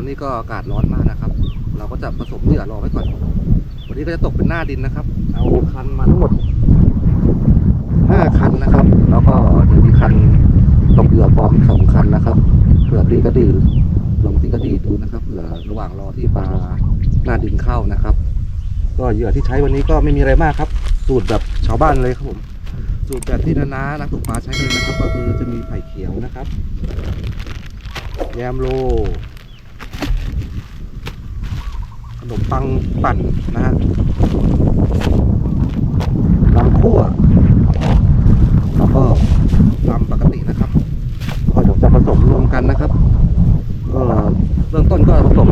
อนนี้ก็อากาศร้อนมากนะครับ เราก็จะผสมเหยื่อรอไว้ก่อน วันนี้ก็จะตกเป็นหน้าดินนะครับ เอาคันมาทั้งหมดห้าคันนะครับ แล้วก็เดี๋ยวมีคันตกเหยื่อปลอมสองคันนะครับเผื่อตีก็ดีลองตีก็ดีดูนะครับเผื่อระหว่างรอที่ปลาหน้าดินเข้านะครับ ก็เหยื่อที่ใช้วันนี้ก็ไม่มีอะไรมากครับ สูตรแบบชาวบ้านเลยครับผมสูตรแบบที่นานานักตกปลาใช้เลยนะครับ ก็คือจะมีไผ่เขียวนะครับ แยมโล ขนมปังปั่นนะฮะลำคั่วแล้วก็ตำปกตินะครับก็เดี๋ยวจะผสมรวมกันนะครับก็เบื้องต้นก็ผสม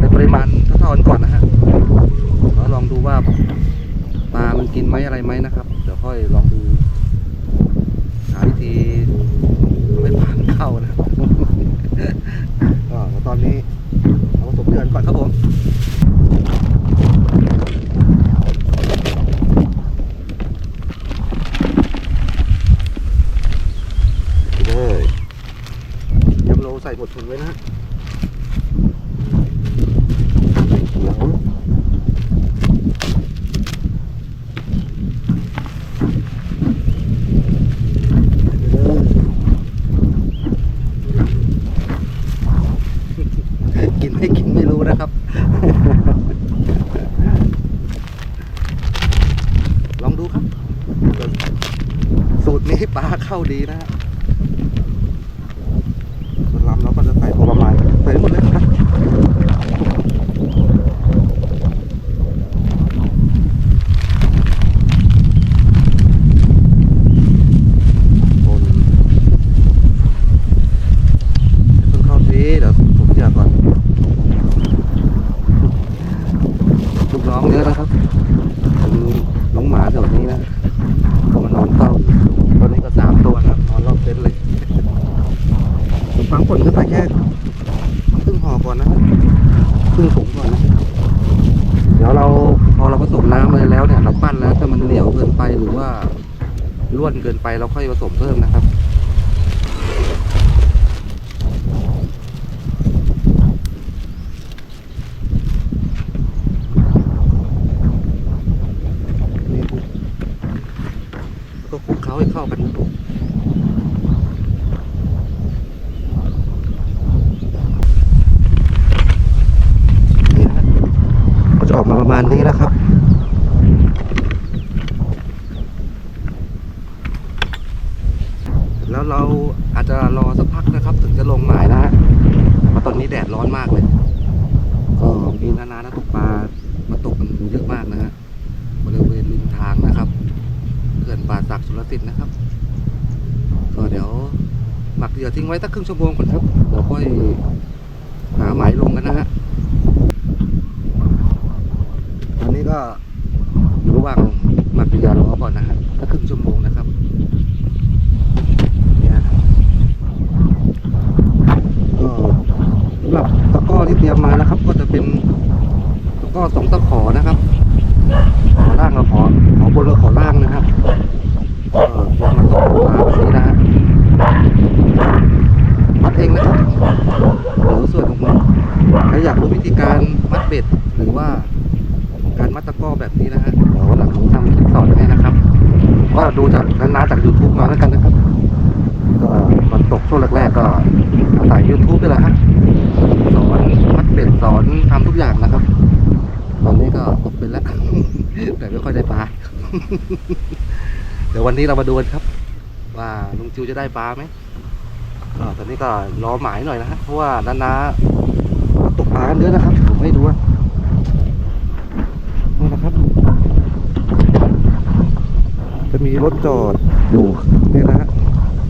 ในปริมาณเท่าๆกันก่อนนะฮะแล้วลองดูว่าปลามันกินไหมอะไรไหมนะครับ เดี๋ยวค่อยลองดูหาวิธีไม่ปลามันเข้านะก็ตอนนี้ เดือนก่อนครับผม เลยยำโลใส่หมดถุงไว้นะฮะเดี๋ยวกินไม่กินไม่รู้นะครับ ลองดูครับ สูตรนี้ปลาเข้าดีนะฮะ ส่วนลำเราก็จะใส่พอประมาณใส่หมดเลยครับคนเพิ่งเข้าซีเดี๋ยวผมเจียก่อนลูกน้องเยอะนะครับคือน้องหมาแถวนี้นะเขามานอนเฝ้าอยู่ตอนนี้ก็สามตัวนะครับนอนรอบเต็นท์เลย ขนมปังป่นก็ใส่แค่ครึ่งห่อก่อนนะครับครึ่งถุงก่อนนะเดี๋ยวเราพอเราผสมน้ำอะไรแล้วเนี่ยเราปั้นแล้วถ้ามันเหนียวเกินไปหรือว่าร่วนเกิน ไปเราค่อยผสมเพิ่มนะครับก็คลุกเคล้าให้เข้ากันครับผมนี่นะก็จะออกมาประมาณนี้นะครับ แล้วเราอาจจะรอสักพักนะครับ ถึงจะลงหมายนะฮะเพราะตอนนี้แดดร้อนมากเลย ก็มีนานานะตกปลามาตกกันเยอะมากนะฮะบริเวณริมทางนะครับเขื่อนป่าสักสุรสิทธิ์นะครับ ก็เดี๋ยวหมักเหยื่อทิ้ง ไว้สักครึ่งชั่วโมงก่อนครับเดี๋ยวค่อยหาหมายลงกันนะฮะตอนนี้ก็อยู่ระหว่างหมักยารอก่อนนะฮะถ้าครึ่งชั่วโมงนะครับเนี่ยก็สำหรับตะก้อที่เตรียมมานะครับ ก็จะเป็นตะก้อสองตะขอนะครับขอล่างกับขอขอบนกับขอล่างนะครับก็เตรียมมาตกปลาแบบนี้นะฮะ ดเองนะครับหรือส่วนของมือใครอยากรู้วิธีการมัดเบ็ดหรือว่าการมัดตะก้อแบบนี้นะฮะเดี๋ยวหลังผมทำคลิปสอนให้นะครับก็ดูจากนานๆจาก YouTube มาแล้วกันนะครับก็มันตกช่วงแรกๆก็อาศัย YouTube นี่แหละฮะสอนมัดเบ็ดสอนทำทุกอย่างนะครับ ตอนนี้ก็ตกเป็นแล้ว แต่ไม่ค่อยได้ปลาเดี๋ยววันนี้เรามาดูกันครับ ว่าลุงจิวจะได้ปลาไหม ตอนนี้ก็รอหมายหน่อยนะฮะเพราะว่านาๆตกปลากันเยอะนะครับ ผมให้ดูอะนี่นะครับ จะมีรถจอดอยู่นี่นะฮะ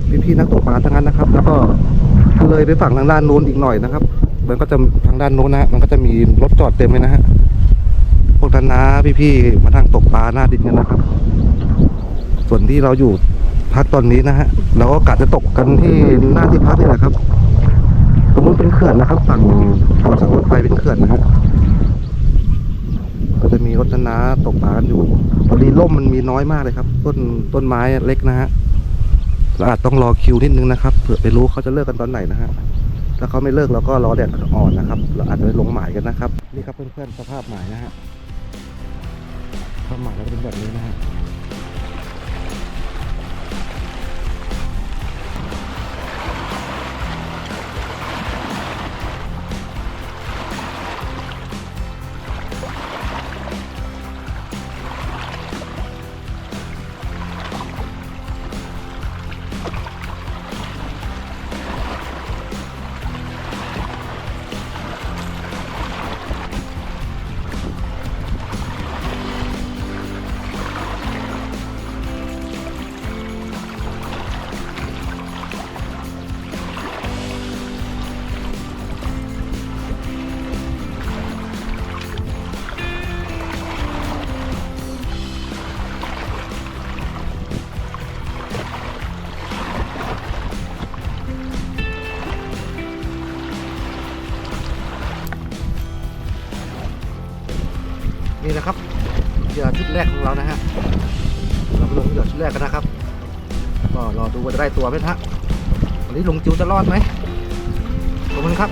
พี่พี่ๆนักตกปลาทั้งนั้นนะครับ แล้วก็เลยไปฝั่งทางด้านโน้นอีกหน่อยนะครับ มันก็จะทางด้านโน้นนะฮะมันก็จะมีรถจอดเต็มเลยนะฮะพวกท่านนะพี่ๆมานั่งตกปลาหน้าดินกันนะครับ ส่วนที่เราอยู่ พักตอนนี้นะฮะเราก็กะจะตกกันที่หน้าที่พักนี่แหละครับตรงนู้นเป็นเขื่อนนะครับ ฝั่งฝั่งสังรถไฟเป็นเขื่อนนะฮะก็จะมีรถน้าตกปลากันอยู่พอดีร่มมันมีน้อยมากเลยครับ ต้นต้นไม้เล็กนะฮะเราอาจต้องรอคิวนิดนึงนะครับเผื่อไปรู้เขาจะเลิกกันตอนไหนนะฮะถ้าเขาไม่เลิกเราก็รอแดดอ่อนนะครับ เราอาจจะไปลงหมายกันนะครับ นี่ครับเพื่อนๆสภาพหมายนะฮะสภาพหมายก็จะเป็นแบบนี้นะฮะ นี่นะครับเหยื่อชุดแรกของเรานะฮะเราไปลงเหยื่อชุดแรกกันนะครับ ก็รอดูว่าจะได้ตัวไหมฮะวันนี้ลุงจิวจะรอดไหมขอบคุณครับ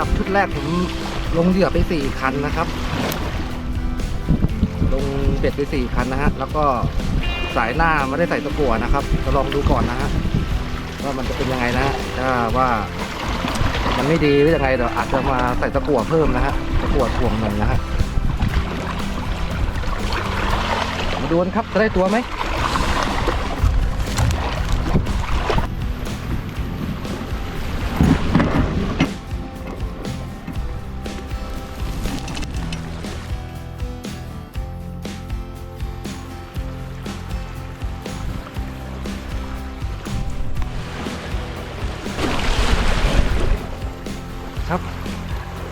หรับชุดแรกผมลงเหยื่อไปสี่คันนะครับ ลงเบ็ดไปสี่คันนะฮะ แล้วก็สายหน้าไม่ได้ใส่ตะกั่วนะครับจะลองดูก่อนนะฮะว่ามันจะเป็นยังไงนะฮะถ้าว่ามันไม่ดีหรือยังไงเดี๋ยวอาจจะมาใส่ตะกั่วเพิ่มนะฮะตะกั่วถ่วงหน่อยนะฮะมาดูนครับจะได้ตัวไหม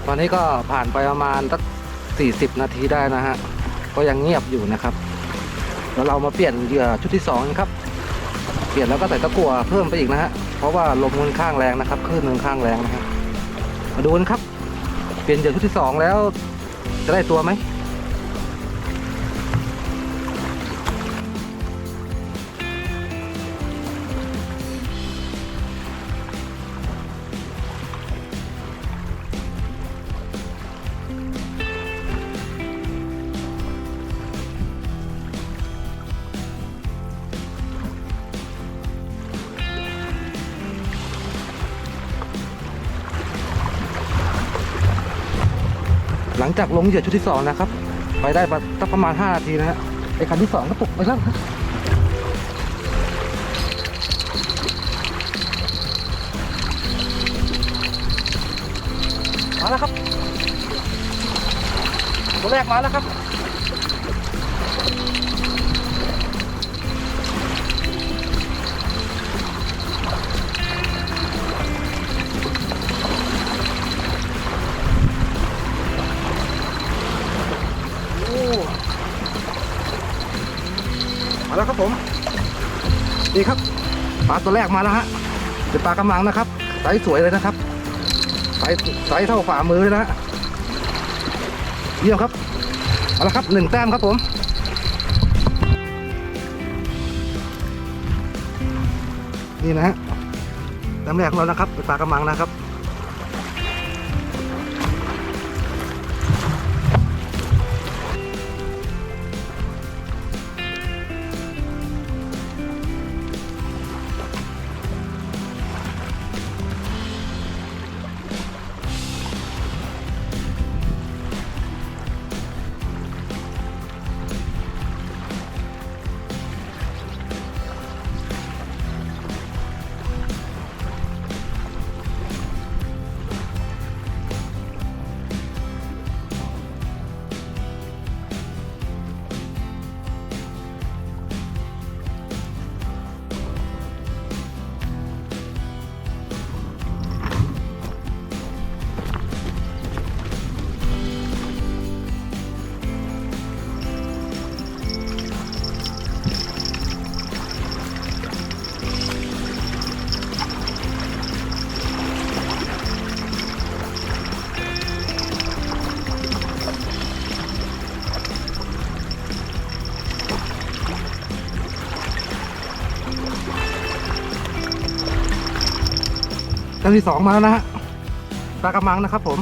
ตอนนี้ก็ผ่านไปประมาณสักสี่สิบนาทีได้นะฮะ ก็ยังเงียบอยู่นะครับ แล้วเรามาเปลี่ยนเหยื่อชุดที่สองกันครับ เปลี่ยนแล้วก็ใส่ตะกั่วเพิ่มไปอีกนะฮะ เพราะว่าลมมันข้างแรงนะครับคลื่นมันข้างแรงนะฮะ มาดูกันครับ เปลี่ยนเหยื่อชุดที่สองแล้วจะได้ตัวไหม หลังจากลงเหยื่อชุดที่สองนะครับ ไปได้สักประมาณ 5 นาทีนะฮะไอคันที่สองก็ตกไปแล้วครับมาแล้วครับตัวแรกมาแล้วครับ ดีครับปลาตัวแรกมาแล้วฮะเป็นปลากระมังนะครับไซส์สวยเลยนะครับไซส์ไซส์เท่าฝ่ามือเลยนะฮะเยี่ยมครับเอาละครับหนึ่งแต้มครับผมนี่นะฮะแต้มแรกของเรานะครับเป็นปลากระมังนะครับ แต้มที่สองมาแล้วนะฮะปลากระมังนะครับผม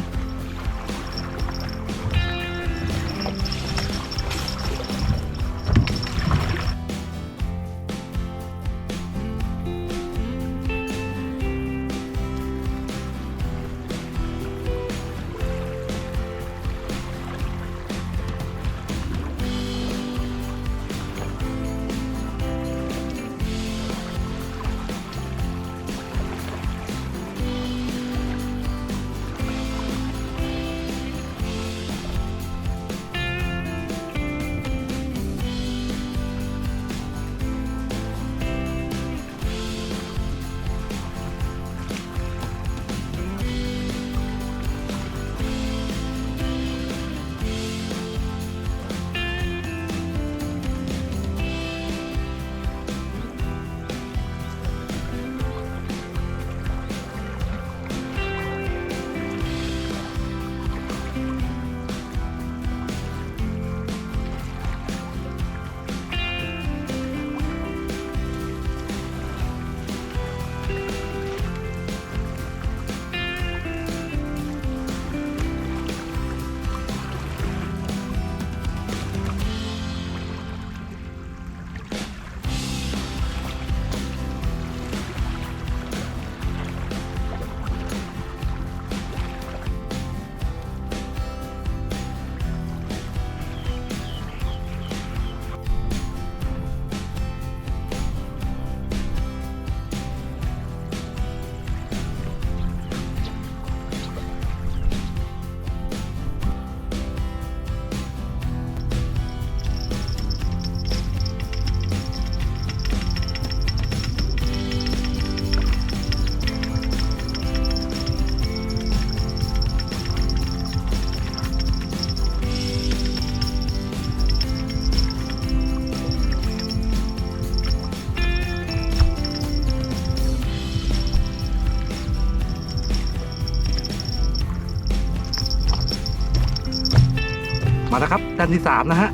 มาแล้วครับแต้มที่สามนะฮะ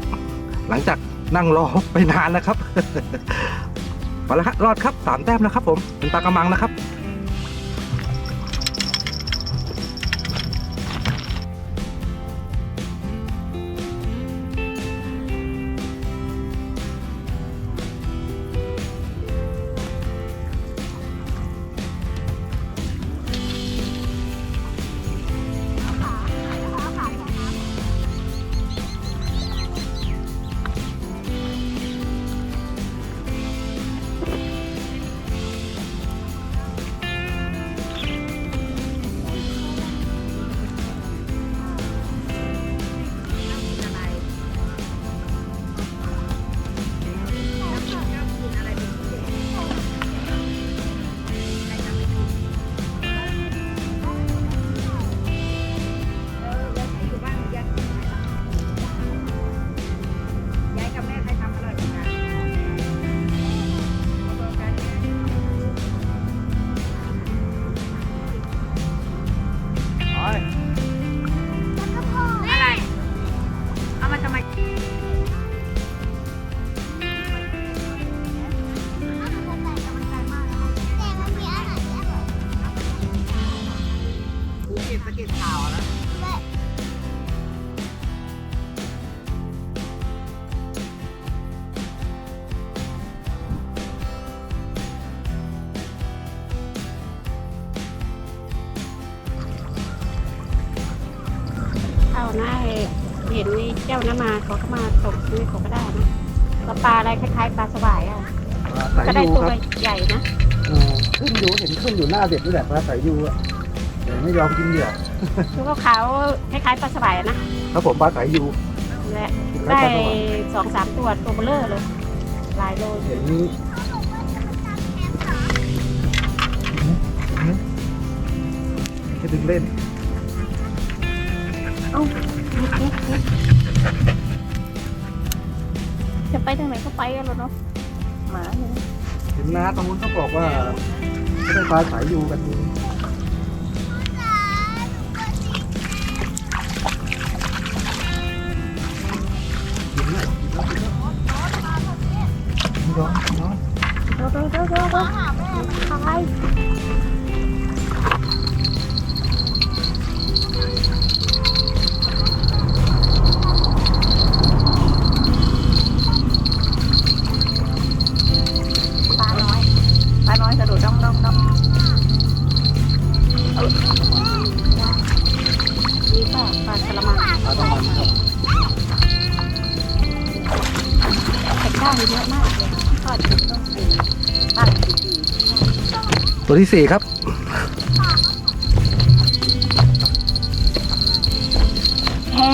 หลังจากนั่งรอไปนานนะครับมาแล้วครับรอดครับสามแต้มนะครับผม เป็นปลากระมังนะครับ มาเขาก็มาตกนี่เขาก็ได้นะก็ปลาอะไรคล้ายๆปลาสวายอะสายก็ได้ยูตัวครับใหญ่นะเออขึ้นอยู่เห็นขึ้นอยู่หน้าเด็ดนี่แหละปลาสายยูอะแต่ไม่ยอมกินเหยื่อตัวขาวๆคล้ายๆปลาสวายอะนะครับผมปลาสายยูและคล้าได้ยๆปลาสวายสองสามตัวตัวเบลเลอร์เลยหลายโลเห็นให้ดึงเล่น จะไปทางไหนก็ไปกันแล้วเนาะหมาเนี่ยเห็นน้าตรงนู้นเขาบอกว่าไม่ได้ปลาสายยูกันดูกินแล้วกินแล้วกินแล้วร้อนร้อนเดี๋ย เยอะมากเลยต้องกินบ้างกินตัวที่สี่ครับ แพ้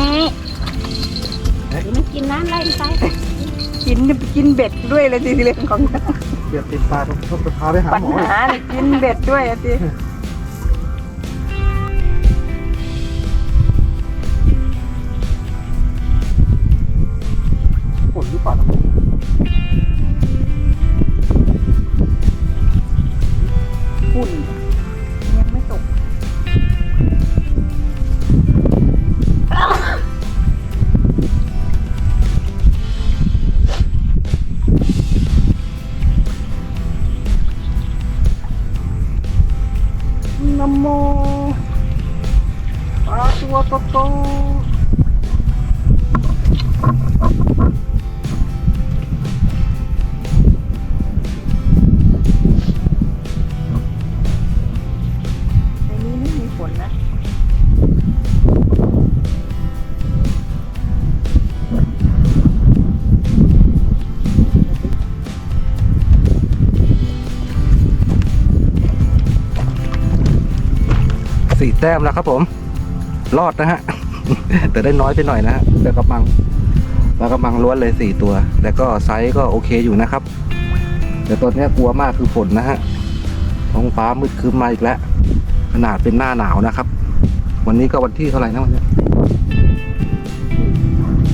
เดี๋มันกินน้ำไล่ไปกินกินเบ็ดด้วยเลยสิเรื่องของเดี๋ยวติดปลาต้องพาไปหาปัญหมอาเนยกินเบ็ดด้วยอะสิ ตัวโตๆในนี้ไม่มีฝนนะสี่แต้มแล้วครับผม รอดนะฮะ แต่ได้น้อยไปหน่อยนะฮะแต่กระมังปลากระมังล้วนเลยสี่ตัว แต่ก็ไซส์ก็โอเคอยู่นะครับ แต่ตัวนี้กลัวมากคือฝนนะฮะท้องฟ้ามืดครึ้มมาอีกแล้ว ขนาดเป็นหน้าหนาวนะครับ วันนี้ก็วันที่เท่าไหร่นะวันนี้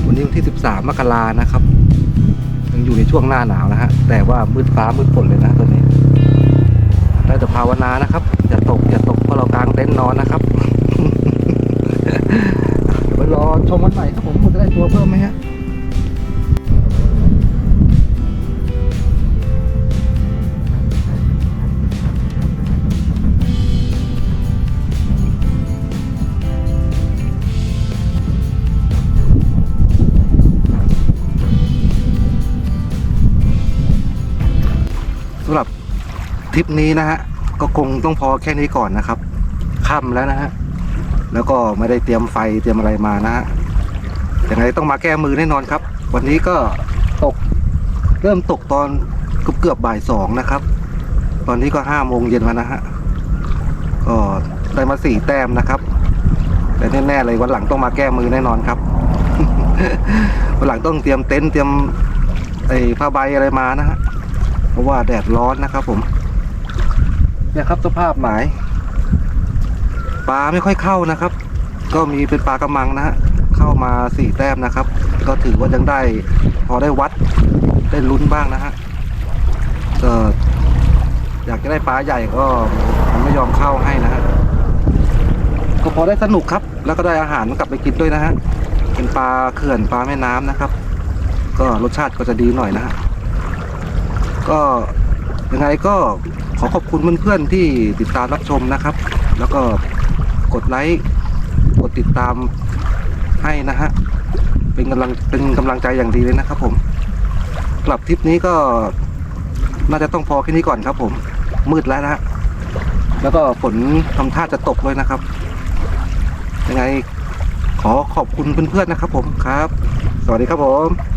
วันนี้วันที่สิบสามมกรานะครับยังอยู่ในช่วงหน้าหนาวนะฮะแต่ว่ามืดฟ้ามืดฝนเลยนะตัวนี้ได้แต่ภาวนานะครับอย่าตกอย่าตกเพราะเรากางเต็นท์นอนนะครับ เดี๋ยวไปรอชมวันใหม่ครับผมคุณจะได้ตัวเพิ่มไหมฮะสำหรับทริปนี้นะฮะ ก็คงต้องพอแค่นี้ก่อนนะครับค่ำแล้วนะฮะ แล้วก็ไม่ได้เตรียมไฟเตรียมอะไรมานะฮะยังไงต้องมาแก้มือแน่นอนครับ วันนี้ก็ตกเริ่มตกตอนเกือบเกือบบ่ายสองนะครับ ตอนนี้ก็ห้าโมงเย็นแล้วนะฮะก็ได้มาสี่แต้มนะครับ แต่แน่ๆเลยวันหลังต้องมาแก้มือแน่นอนครับ วันหลังต้องเตรียมเต็นท์เตรียมไอ้ผ้าใบอะไรมานะฮะเพราะว่าแดดร้อนนะครับผมเนี่ยครับสภาพหมาย ปลาไม่ค่อยเข้านะครับ ก็มีเป็นปลากระมังนะฮะเข้ามาสี่แต้มนะครับ ก็ถือว่ายังได้พอได้วัดได้ลุ้นบ้างนะฮะก็อยากจะได้ปลาใหญ่ก็มันไม่ยอมเข้าให้นะฮะก็พอได้สนุกครับ แล้วก็ได้อาหารกลับไปกินด้วยนะฮะเป็นปลาเขื่อนปลาแม่น้ำนะครับ ก็รสชาติก็จะดีหน่อยนะฮะก็ยังไงก็ขอขอบคุณเพื่อนๆที่ติดตามรับชมนะครับ แล้วก็ กดไลค์กดติดตามให้นะฮะเป็นกำลังเป็นกำลังใจอย่างดีเลยนะครับผมกลับทริปนี้ก็น่าจะต้องพอแค่นี้ก่อนครับผมมืดแล้วนะฮะแล้วก็ฝนทำท่าจะตกด้วยนะครับ ยังไงขอขอบคุณเพื่อนๆนะครับผมครับ สวัสดีครับผม